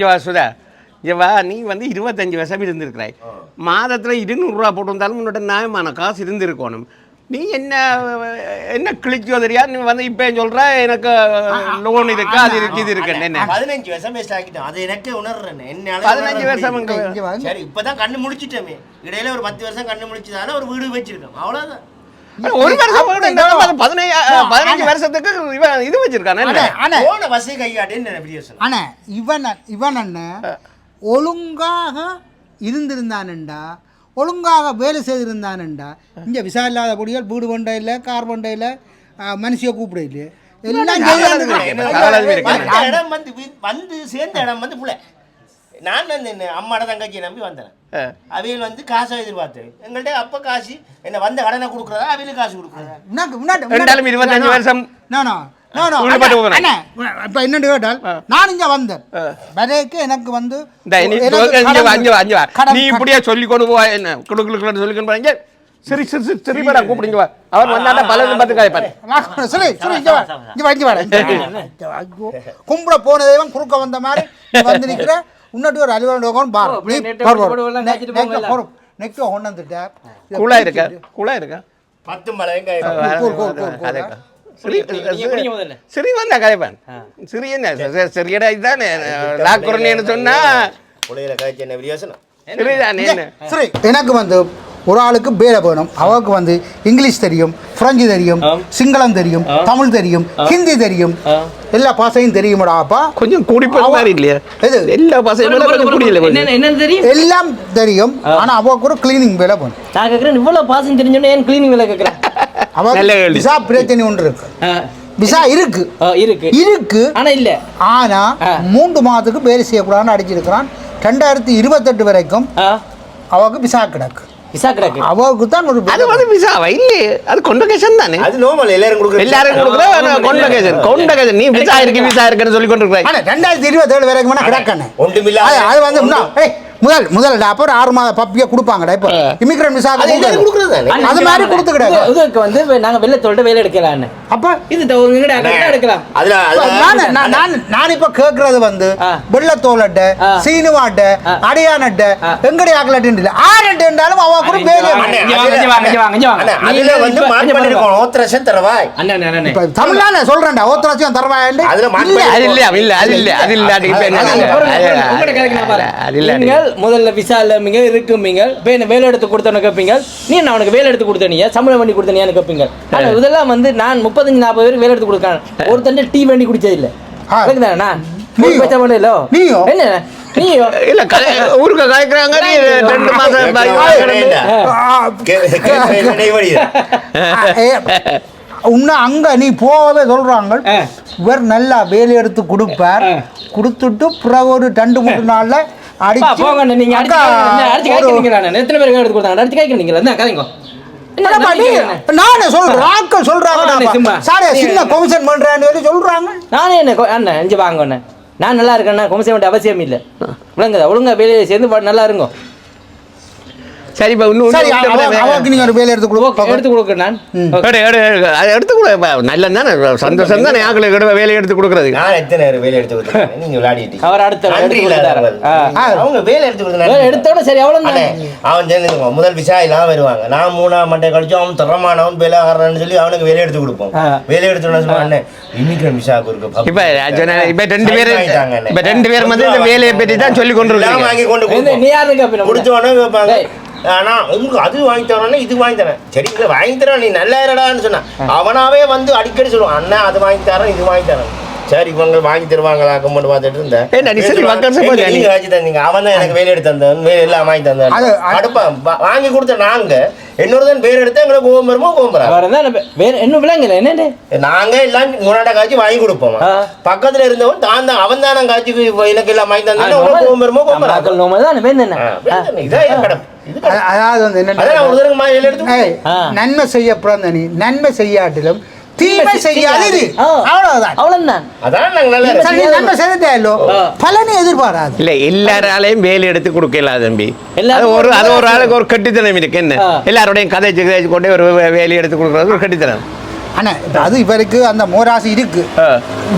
இவா சுதா? இவா நீ வந்து இருபத்தஞ்சு வருஷம் இருந்திருக்கிறாய். மாதத்தில் இருநூறுவா போட்டு வந்தாலும் உன்னோட நியாயமான காசு இருந்திருக்கணும். நீ என்ன என்ன கிழிச்சோ தெரியா? நீ வந்து இப்போ சொல்ற? எனக்கு லோன் இருக்கு அது இருக்கு இது இருக்கு. என்ன பதினஞ்சு வருஷம் வேஸ்ட் ஆக்கிட்டோம். அது எனக்கே உணர்றேன். என்னால பதினஞ்சு வருஷம். சரி இப்பதான் கண்ணு முழிச்சிட்டோமே இடையில ஒரு பத்து வருஷம் கண்ணு முழிச்சதால ஒரு வீடு வச்சிருக்கோம். அவ்வளவுதான். ஒரு வருஷம் பதினஞ்சு வருஷத்துக்கு இவன் இது வச்சிருக்கானே அண்ணே இவன் இவன் அண்ணன் ஒழுங்காக இருந்திருந்தானுண்டா ஒழுங்காக வேலை செய்திருந்தானுண்டா. இங்கே விசா இல்லாத பொடிகள் வீடு கொண்ட இல்லை கார் கொண்ட இல்லை மனுஷியை கூப்பிட இல்லை எல்லாம். வந்த இடம் வந்து சேர்ந்த இடம் வந்து புள்ள நான் வந்து என்ன அம்மாட தங்கச்சியை நம்பி வந்தேன். அவியல் வந்து காசை எதிர்பார்த்து எங்கள்கிட்ட அப்ப காசு என்ன வந்த கடனை கொடுக்குறதா அவியலுக்கு காசு கொடுக்குறதா. வருஷம் எனக்கு வந்து நீ இப்படியே சொல்லி கொண்டு போ என்ன குடுக்கலுக்கு சொல்லி கொண்டு போறீங்க சரி சரி சரி சரி பேரா கூப்பிடுங்க வா. அவர் வந்தாண்டா பலரும் பார்த்து காய்ப்பாரு. சொல்லு, சொல்லு, இங்க வா. இங்க வா, இங்க வா, இங்க வா. ஐயோ, கும்பிட போன தெய்வம் குறுக்க வந்த மாதிரி வந்து நிக்கிற. உன்னட்டு ஒரு அலுவலகம் பாரு அப்படியே நீ நெட்டை பாரு, பாரு. போட்டு நெ- வச்சுட்டு நெக்க போங்கல்ல. போறோம். நெக்க கொண்டு வந்துட்ட. இதை கூலா இருக்கா. கூலா இருக்கா பத்து மலையும் கை கூல், கூல், கூல், கூல். அதேக்கா. குடி, குடி, குடி, குடிங்க முதல்ல. சிறி வந்தா காய்ப்பான் சிறி என்ன சரி, சிறியடா இதுதானே லாக்குறேன்னு சொன்னா புள்ளையில காய்ச்சி என்ன விரியோசனம் சிறிதானே என்ன சரி எனக்கு வந்து ஒரு ஆளுக்கு பேரை வேணும். அவருக்கு வந்து இங்கிலீஷ் தெரியும் பிரெஞ்சு தெரியும். சிங்களம் தெரியும் தமிழ் தெரியும் ஹிந்தி தெரியும். எல்லா பாசையும் தெரியுமாடா அப்பா. கொஞ்சம் மாதிரி இல்லையா? எது? எல்லா தெரியும்? எல்லாம் தெரியும். ஆனா அவக்கு ஒரு கிளீனிங் வேலை வேணும். நான் கேட்குறேன் இவ்வளவு பாசம் தெரிஞ்சோன்னே ஏன் கிளீனிங் வேலை கேட்குறேன் அவ நல்ல கேள்வி. விசா பிரச்சனை ஒன்று இருக்கு. விசா இருக்கு. இருக்கு. இருக்கு. ஆனா இல்ல. ஆனா. மூன்று மாதத்துக்கு வேலை செய்யக்கூடாதுன்னு அடிச்சிருக்கிறான். ரெண்டாயிரத்தி இருபத்தெட்டு வரைக்கும் ஆ, அவக்கு விசா கிடக்கு. விசா கிடக்கு. அவருக்கு தான் ஒரு அது வந்து விசாவா. இல்லையே அது கொண்டகேஷன் தானே? அது எல்லாரும் கொடுக்குற எல்லாரும் கொடுக்குற கொண்டகேஷன் கொண்டகேஷன் நீ விசா இருக்கு விசா இருக்குன்னு சொல்லி கொண்டு இருக்கிறாய் ஆனா ரெண்டாயிரத்தி இருபத்தேழு வரைக்கும் வேணா கிடக்கண்ணே. ஒன்றுமில்ல அது அது வந்து ஏய், முதல் முதல்ல அப்புறம் ஆறு மாத பப்பியை கொடுப்பாங்கடா இப்போ இமிகிரண்ட் விசா அது மாதிரி. கொடுத்து இதுக்கு வந்து நாங்க வெள்ளத்தோட வேலை எடுக்கலான்னு அப்ப இது அக்கறை எடுக்கலாம் அதுல நானு- நான் நான் இப்ப கேக்குறது வந்து. வெள்ளத்தோலட்ட. சீனுவாட்ட. அடியானட்ட ஆ. எங்கடி ஆக்கலட்டு ஆரட்டு இருந்தாலும் அவ கூட. அண்ணே, அதுல வந்து மார்க். பண்ணிருக்கோம் ஓத்தரசம் தரவாய் அண்ணா, அண்ணா, அண்ணா. இப்ப தமிழ்ல சொல்றேன்டா ஓத்தராட்சியம் தரவாண்டு அதுல மார்க் இல்ல. அது இல்ல அது இல்ல அது இல்ல அது இல்ல நான் முதல்ல விசா இல்லாமீங்க இருக்குமீங்க இப்ப என்ன வேலை எடுத்து கொடுத்தவன கேட்பீங்க நீ என்ன அவனுக்கு வேலை எடுத்து கொடுத்தனியா சம்பளம் பண்ணி கொடுத்தனியான்னு கேட்பீங்க ஆனா இதெல்லாம் வந்து நான் முப்பத்தஞ்சு நாற்பது பேருக்கு வேலை எடுத்து கொடுக்கறேன். ஒருத்தன் டீ வண்டி குடிச்சது இல்ல. அதுக்குதானே நான் இல்லோ நீயோ? என்ன நீயோ? இல்ல க- ஊருக்கு காய்க்கிறாங்க நீ ரெண்டு மாசம் ப- ஆ, கே- கே- இடைவெளி தான். ஆ, ஏ, உன்னை அங்க நீ போகவே சொல்றாங்க. இவர் நல்லா வேலை எடுத்து கொடுப்பார். கொடுத்துட்டு பிறகு ஒரு ரெண்டு மூணு நாள்ல பா, அடிச்சு போங்க நீங்க அடிச்சு காய்க்கிறீங்களா அண்ணா? எத்தனை பேருக்கு எடுத்து கொடுத்தாங்க? அடிச்சு காய்க்கிறீங்களா என்ன கதைங்க? நானே சொல்றேன் ஆட்கள் சொல்றாங்க. சாரே சின்ன கமிஷன் பண்றேன்னு சொல்லி சொல்றாங்க. நானே என்ன அண்ணன் இஞ்சி வாங்க நான் நல்லா இருக்கேண்ணா கொமச வேண்டிய அவசியம் இல்லை. விளங்குதா? ஒழுங்கா வேலையை சேர்ந்து நல்லா இருங்கோ. சரி இப்ப இன்னும் ஒரு வேலை எடுத்து கொடுக்க எடுத்து கொடுக்குறேன் நான். எடுத்து கொடு தானே? சந்தோஷம் தானே? ஆக்களை எடுத்து வேலையை எடுத்து கொடுக்கறது. நான் எத்தனை நேரம் வேலை எடுத்து கொடுத்தேன் நீங்க விளையாடிட்டீங்க அவர் அடுத்த நன்றி எடுத்து இல்லாத கொடுத்தாரு. அவர்கள். ஆ. அவங்க வேலை எடுத்து வேலை கொடுத்தேன் எடுத்தோட சரி அவ்வளோ அண்ணே, அவன் சேர்ந்து முதல் விசா எல்லாம் வருவாங்க. நான் மூணாம் மண்டை கழிச்சு அவன் திறமானவன் வேலைக்காரன்னு சொல்லி அவனுக்கு வேலை எடுத்து கொடுப்போம். வேலை எடுத்து இமிகிரண்ட் விசாவுக்கு இருக்கு இப்ப சொன்னேன், ரெண்டு பேரும். இப்ப ரெண்டு பேரும் வந்து இந்த வேலையை பற்றி தான் சொல்லி கொண்டு. வாங்கி கொண்டு நீ கொடுப்போம். யாருக்கு கேட்பாங்க. ஆனா உங்களுக்கு அது வாங்கி தரணும்னா இது வாங்கி தரேன். சரி வாங்கி தரேன் நீ நல்லா இருடான்னு சொன்னான். அவனாவே வந்து அடிக்கடி சொல்லுவான் அண்ணா அது வாங்கி தரேன் இது வாங்கி தரேன். சரி இவங்க வாங்கி தருவாங்களா கம்மன் பார்த்துட்டு இருந்தேன். ஏண்டா, நீ சரி, எங்க நீ- நீங்க வாங்கி தந்தீங்க அவன் தான் எனக்கு வேலை எடுத்து தந்தவன். வேலை எல்லாம் வாங்கி தந்தான் அடுப்பா வாங்கி கொடுத்த நாங்க இன்னொருத்தன் பேர் எடுத்து எங்களை கோவம் வருமோ கோவம் வராது? தான் வேற இன்னும் விளங்கல என்னண்டு நாங்க எல்லாம் முன்னாடி காய்ச்சி வாங்கி கொடுப்போம். பக்கத்துல இருந்தவன் தான் தான் அவன் தான் காய்ச்சி எனக்கு எல்லாம் வாங்கி தந்தான் உங்களுக்கு கோவம் வருமோ கோவம் வராது? தான் வேணும் என்ன இதான் கடமை. அதாவது வந்து என்ன. நன்மை செய்ய பிறந்த நீ. நன்மை செய்யாட்டிலும் தீமை செய்யாதிரு. அவ்வளவுதான். அவ்வளவுதான். அதான் நாங்க நல்லா சரி, நீ நன்மை செய்தே. பலனை எதிர்பாராது. இல்ல எல்லாராலையும் வேலை எடுத்து கொடுக்கல தம்பி. ஒரு அது ஒரு ஆளுக்கு ஒரு கட்டித்தனம் இருக்கு என்ன. எல்லாரோடையும் கதைச்சு கதைச்சு கொண்டே ஒரு வே- வேலையை எடுத்து கொடுக்கறது ஒரு கட்டித்தனம். அண்ணா இப்ப அது இவருக்கு அந்த மோராசி இருக்கு.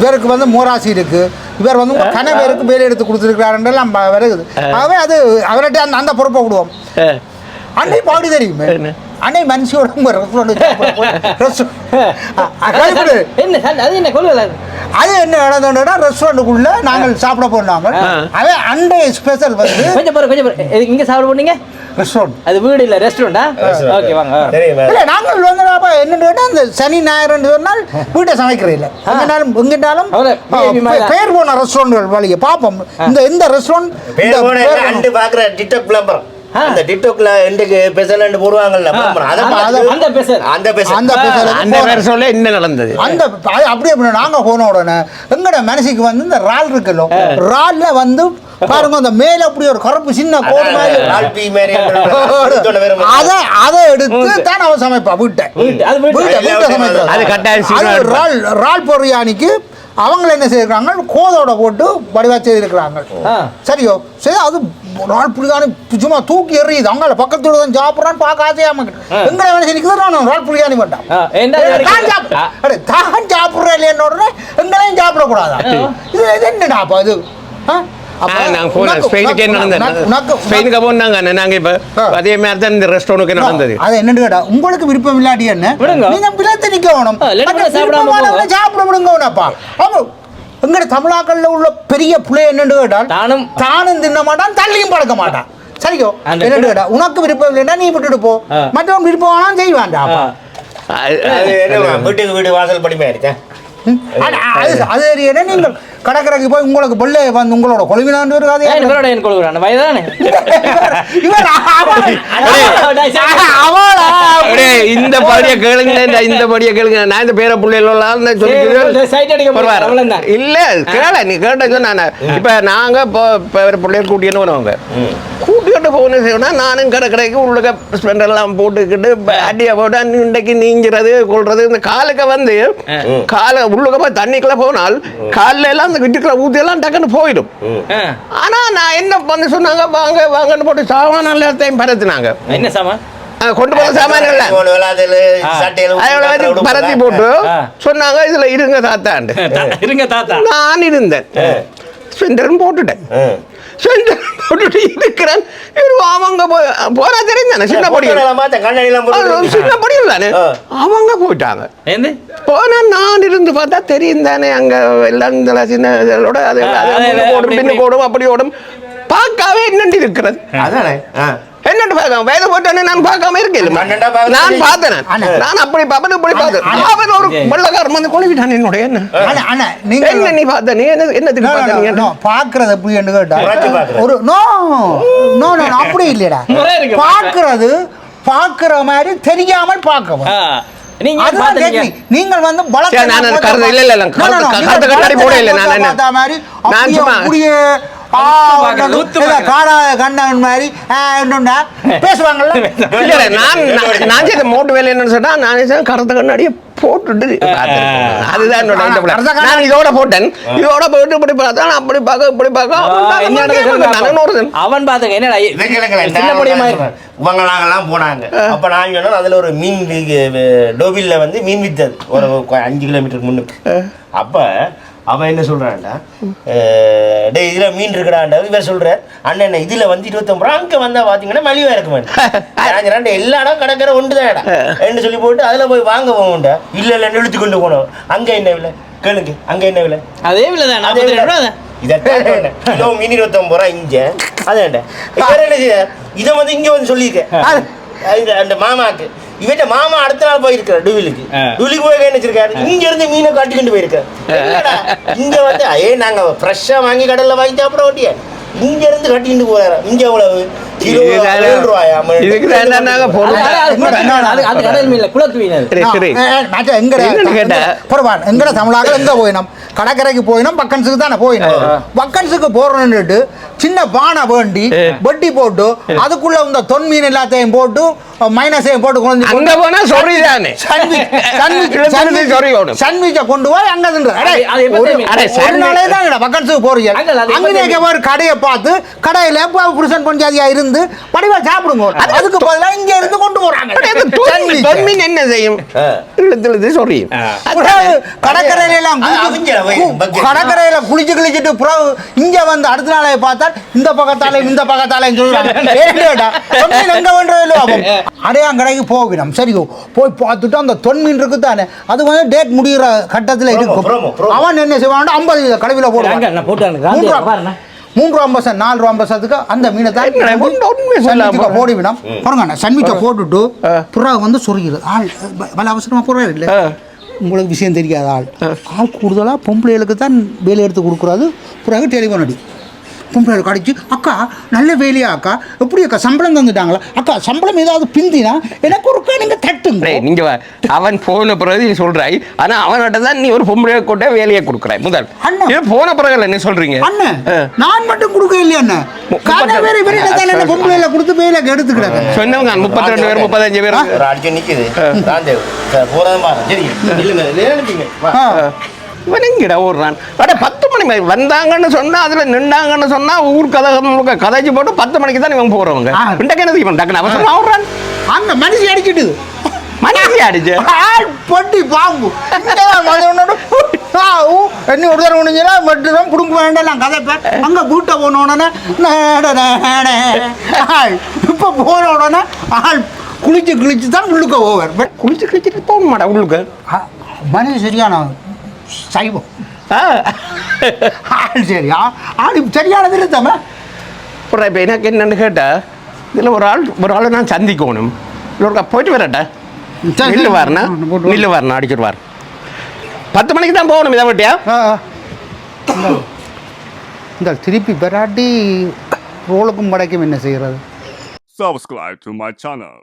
இவருக்கு வந்து மோராசி இருக்கு. இவர் வந்து கணவருக்கு வேலை எடுத்து கொடுத்துருக்கிறாருன்றெல்லாம் வருகுது. ஆகவே அது அவர்கிட்ட அந்த அந்த பொறுப்பை விடுவோம். ஆ. அன்னை பாடி தெரியுமே. என்ன? அன்னை மனுஷியோட உங்க ரெஸ்டாரண்ட் என்ன சார், அது என்ன கொள்கை அது என்ன நடந்தோன்னா ரெஸ்டாரண்ட்டுக்குள்ள நாங்கள் சாப்பிட போனாங்க. அவன் அண்டை ஸ்பெஷல் வந்து கொஞ்சம் பாரு கொஞ்சம் பாரு. எதுக்கு இங்க சாப்பிட போனீங்க? ரெஸ்டாரண்ட் அது வீடு இல்ல ரெஸ்டாரண்டா ஓகே வாங்க. இல்ல நாங்கள் வந்து என்னன்னு கேட்டா இந்த சனி ஞாயிறு சொன்னால் வீட்டை சமைக்கிறேன் இல்லை. எங்கனாலும் எங்கிட்டாலும். பேர் போன ரெஸ்டாரண்ட் வழியை பார்ப்போம். இந்த எந்த ரெஸ்டாரண்ட் பேர் போன அண்டு பாக்குற டிக்டாக் விளம்பரம். அந்த டிக்டாக்ல இன்றைக்கு அண்டு போடுவாங்கல்ல அந்த- பெசல். அந்த பெசல். அந்த பேசல. அந்த பேர் சொல்ல என்ன நடந்தது? அந்த அப்படியே நாங்க போன உடனே எங்கட மனசுக்கு வந்து இந்த ரால் இருக்குல்ல ரால்ல வந்து பாருங்க அந்த மேல அப்படி ஒரு கருப்பு சின்ன கோடு மாதிரி. அதை அதை எடுத்து தான் அவன் சமைப்பா வீட்டை. வீட்டு, அது வீட்டு. வீட்டை வீட்டை சமைப்பா அது கட்டாயம் சீக்கிரம் அது எடுப்பா. ரால் ரால் பொரியானிக்கு அவங்க என்ன செய்யறாங்க கோதோட போட்டு வடிவா செய்திருக்கிறாங்க. சரியோ? சரி அது ரால் புளியானி சும்மா தூக்கி எறியுது அவங்கள பக்கத்துல தான் சாப்பிட்றான்னு பார்க்க ஆசையாம எங்களை வேலை நிற்கிறது நான் ரால் புளியானி வேண்டாம் ஆ, ஏண்டா இது தான் சாப்பிடு. அட, தான் சாப்பிட்றேன் இல்லைன்னு உடனே எங்களையும் சாப்பிடக்கூடாதா இது இது என்னடா அப்ப இது ஆ? அப்ப ஆ, நாங்க போனோம் ஸ்பெயினுக்கு நடந்தது ஸ்பெயினுக்கு போனாங்க நாங்க இப்ப ஆ. அதே மாதிரி தான் இந்த ரெஸ்டாரண்ட்டுக்கு நடந்தது அது என்னன்னு கேட்டா உங்களுக்கு விருப்பம் இல்லாட்டி என்ன விடுங்க. நீங்க பிளத்து நிக்க வேணும் ஆ, இல்லாட்டி மற்ற சாப்பிடாம எங்கட தமிழாக்கள்ல உள்ள பெரிய பிள்ளை என்னன்னு கேட்டால் தானும் தானும் தின்ன மாட்டான் தள்ளியும் பழக்க மாட்டான். சரியோ அந்த என்னன்னு கேட்டா உனக்கு விருப்பம் இல்லைன்னா நீ விட்டுட்டு போ. மற்றவன் விருப்பம் வேணாம் செய்வான்டா வீட்டுக்கு வீடு வாசல் படிமையா இருக்கேன் அது நீங்கள் கடற்கரைக்கு போய் உங்களுக்கு பிள்ளை வந்து உங்களோட இவரோட என் வயதானே? இவர் அப்படியே இந்த படிய கேளுங்க இந்த- இந்த படிய கேளுங்க. நான் இந்த பேர பிள்ளைகளெல்லாம் சொல்லி சைட் அடிக்க போறாரு அவ்வளவுதான். இல்ல கேள நீ கேட்ட நான் இப்ப நாங்க இப்போ இப்போ ஒரு பிள்ளைய கூட்டின்னு வருவாங்க கூட்டிட்டு போகணும் செய்யணும்னா நானும் கடை கடைக்கு உள்ளுக்க ஸ்பெண்ட் எல்லாம் போட்டுக்கிட்டு அடியை போட்டு இன்றைக்கு நீங்கிறது கொள்றது இந்த காலுக்கு வந்து காலை உள்ளுக்க போய் தண்ணிக்குள்ள போனால் காலில் எல்லாம் அந்த வீட்டுக்குள்ள ஊத்தி எல்லாம் டக்குன்னு போயிடும். ஆனா நான் என்ன பண்ண சொன்னாங்க? வாங்க வாங்கன்னு போட்டு சாமான எல்லாத்தையும் பரத்துனாங்க என்ன சாமா அஹ் கொண்டு போன சாமான்கள். பரத்தி போட்டு. சொன்னாங்க இதுல இருங்க தாத்தாண்டு இருங்க தாத்தா. நான் இருந்தேன். ஸ்பெண்டரும் போட்டுட்டேன். ஆ. போட்டுட்டு இருக்கிறேன். இவரு அவங்க போனா தெரிஞ்சானே? சின்ன தானே? ஆ. அவங்க போயிட்டாங்க. போனா நான் இருந்து பார்த்தா தெரியும் தானே அங்க எல்லாம் இந்த சின்ன இதழோட அது ஓடும் பின்னுக்கு ஓடும் அப்படி ஓடும். பார்க்கவே என்னண்டு இருக்கிறது? அதானே? ஆ. என்னண்டு பார்க்காம வேத போட்டானே நான் பார்க்காம இருக்கேன் நான். பார்த்தேன். நான் அப்படி பார்ப்பேன் இப்படி பார்த்தேன். அவன் ஒரு வெள்ளக்காரன் வந்து கொழுவிட்டான் என்னுடைய என்ன அண்ணா, அண்ணா, நீங்க என்ன நீ பார்த்த நீ என்ன என்னத்துக்கு No, no, பார்த்த நீ no, no. பாக்குறது எப்படி என்று கேட்டா பார்க்கறது. ஒரு நோ நோ நோ அப்படி இல்லையடா. பாக்குறது பாக்குற மாதிரி தெரியாமல் பார்க்கவும். நீங்கள் வந்து பலத்தை நான் கருத்து- இல்ல. கருத்து- கண்ணாடி நான் சும்மா- கண்ணன் மாதிரி. என்னண்டா பேசுவாங்கல்ல? நான் நான் செய்த மோட்டு வேலை என்னன்னு சொன்னா நான் கருத்த கண்ணாடியை போட்டுட்டு. அதுதான் நான் இதோட போட்டேன். இதோட போட்டு இப்படி பார்த்தா நான் அப்படி பார்க்க இப்படி பார்க்க. அவன் பாத்துங்க என்னடா. இவங்க நாங்கெல்லாம் போனாங்க. அப்ப நான் சொன்னேன் அதுல ஒரு மீன் வி- டோபில்ல வந்து மீன் வித்தது. ஒரு அஞ்சு கிலோமீட்டர் முன்னுக்கு. அப்ப அவன் என்ன சொல்றான்டா? அஹ், டேய் இதுல மீன் இருக்குடாண்டா இவர் சொல்றார் அண்ணன் இதுல வந்து இருபத்தொம்பது ரூபா அங்க வந்தா பாத்தீங்கன்னா மலிவா இருக்கு மேடம் எல்லா இடம் கடற்கரை ஒன்று தான் என்று சொல்லி போட்டு அதுல போய் வாங்க போகும்டா இல்ல இல்ல இழுத்து கொண்டு போனோம் அங்க என்ன விலை? கேளுங்க அங்க என்ன விலை? அதே அதே ரூபா தான். இதைத்தான் சொன்னேன். கிலோ மீன் இருபத்தொம்பது ரூபா இங்க. என்ன செய்ய? இதை வந்து இங்க வந்து சொல்லியிருக்கேன். அது அந்த மாமாக்கு. இவட்ட மாமா அடுத்த நாள் போயிருக்காரு டுவிலுக்கு. டுவிலுக்கு போய் என்ன வச்சிருக்காரு? இங்க இருந்து மீனை காட்டிக்கிட்டு போயிருக்காரு. என்னடா, இங்க வந்து ஏ நாங்க ஃப்ரெஷ்ஷா வாங்கி கடல்ல வாங்கி சாப்பிட ஓட்டிய? இங்க இருந்து கட்டிக்கிட்டு போறாரு. இங்க எவ்வளவு? கிலோ இதுதானே- ஏழு ரூபாயா? இதுக்கு தான் நாங்க அது- போடுறோம் அது- அது குளத்து மீன், அது- அது கடல் மீன் இல்ல, குளத்து மீன் அது. சரி சரி. மற்ற எங்கட? என்னன்னு கேட்டா? பரவாயில்ல எங்கட தமிழாக எங்க போயினோம்? கடற்கரைக்கு போயினோம் பக்கன்ஸுக்கு தானே போயினோம். பக்கன்ஸுக்கு போறோம்னுட்டு சின்ன பானை வேண்டி வட்டி போட்டு அதுக்குள்ள இந்த தொன் மீன் எல்லாத்தையும் போட்டு மைனஸையும் போட்டு கொண்டு அங்க போனா sorry தானே. சாண்ட்விச்சை கொண்டு போய் அங்க ஒரு- நாளே தான் இங்க பக்கத்துக்கு போறீங்க. அங்க? ஒரு கடையை பார்த்து கடையில புருஷன் பஞ்சாதியா இருந்து படிவா சாப்பிடுங்க. அதுக்கு பதிலா இங்க இருந்து கொண்டு போறாங்க. என்ன செய்யும். இழுத்து. புறாவு கடற்கரையில. கடற்கரையில குளிச்சு கிழிச்சிட்டு புறாவு இங்க வந்து அடுத்த நாளை பார்த்தா இந்த பக்கத்தாலையும் இந்த பக்கத்தாலையும் சொல்றாங்க. அடையாங்கடைக்கு போகணும். சரி போய் பார்த்துட்டு அந்த தொன்மீன் இருக்கு தானே அது வந்து டேட் முடிகிற கட்டத்தில் இருக்கும். promo. அவன் என்ன செய்வான் ஐம்பது வீத கடைவில் அங்க மூன்று ஐம்பது நாலு ரூபா ஐம்பது சத்துக்கு அந்த மீனை தான் போடுவிடும் பாருங்க சன்மிச்சை போட்டுட்டு புறா வந்து சொருகிறது. ஆள் பல அவசரமாக புறா இல்லை. உங்களுக்கு விஷயம் தெரியாத ஆள். ஆள் கூடுதலாக பொம்பளைகளுக்கு தான் வேலை எடுத்து கொடுக்குறாது பிறகு டெலிஃபோன் அடி பொம்பளைகளுக்கு அடிச்சு அக்கா நல்ல வேலையா அக்கா? எப்படி அக்கா? சம்பளம் தந்துட்டாங்களா? அக்கா சம்பளம் ஏதாவது பிந்தினா எனக்கு ஒருக்கா நீங்கள் தட்டுங்க. நீங்க. அவன் போன பிறகு நீ சொல்றாய். ஆனா அவன்கிட்ட தான் நீ ஒரு பொம்பளை கொண்ட வேலையை கொடுக்குறாய் முதல். அண்ணா. இது போன பிறகு இல்ல நீ சொல்றீங்க அண்ணன். நான் மட்டும் கொடுக்க இல்லையா அண்ணன் வேற என்ன பொம்பளையில கொடுத்து வேலை எடுத்துக்கிறாங்க? சொன்னவங்க முப்பத்தி ரெண்டு பேர் முப்பத்தஞ்சு பேர். ஒரு அடிச்சு நிக்குது. போறதும் சரி இல்லைங்க. இவன் எங்கடா ஓடுறான்? அட பத்து மாதிரி வந்தாங்கன்னு சொன்னா அதுல நின்றாங்கன்னு சொன்னா ஊர் கதை முழுக்க கதைச்சு போட்டு பத்து மணிக்கு தான் இவன் போறவங்க. ஆ. இன்றைக்கு என்ன இவன். டக்குனு அவசரமா ஓடுறான். அங்க மனுஷி அடிச்சிட்டு. மனசு அடிச்சு. ஆள் பொட்டி பாம்பு. என்ன ஒரு தடவை முடிஞ்சுனா மட்டும் குடும்ப வேண்டாம் நான் கதைப்பேன். அங்கே வீட்டை போன உடனே இப்போ போன உடனே ஆள் குளிச்சு குளிச்சு தான் உள்ளுக்க போவார். பட் குளிச்சு குளிச்சுட்டு போக மாட்டா உள்ளுக்கு. மனுஷி சரியான சைவம். ஆள் சரி ஆ- ஆள் சரியானது இல்லை தம்ம அப்புறம் இப்போ எனக்கு என்னன்னு கேட்டா இதில் ஒரு ஆள் ஒரு ஆளை நான் சந்திக்கணும். இல்லை போயிட்டு வரட்டா நில்லு. வாருண்ணா. நில்லு வாருண்ணா அடிச்சிட்டு பத்து மணிக்கு தான் போகணும் இதை விட்டியா? ஆ, ஆ. இந்த- இந்த திருப்பி பெராட்டி ரோலுக்கும் படைக்கும் என்ன செய்கிறது subscribe to my channel.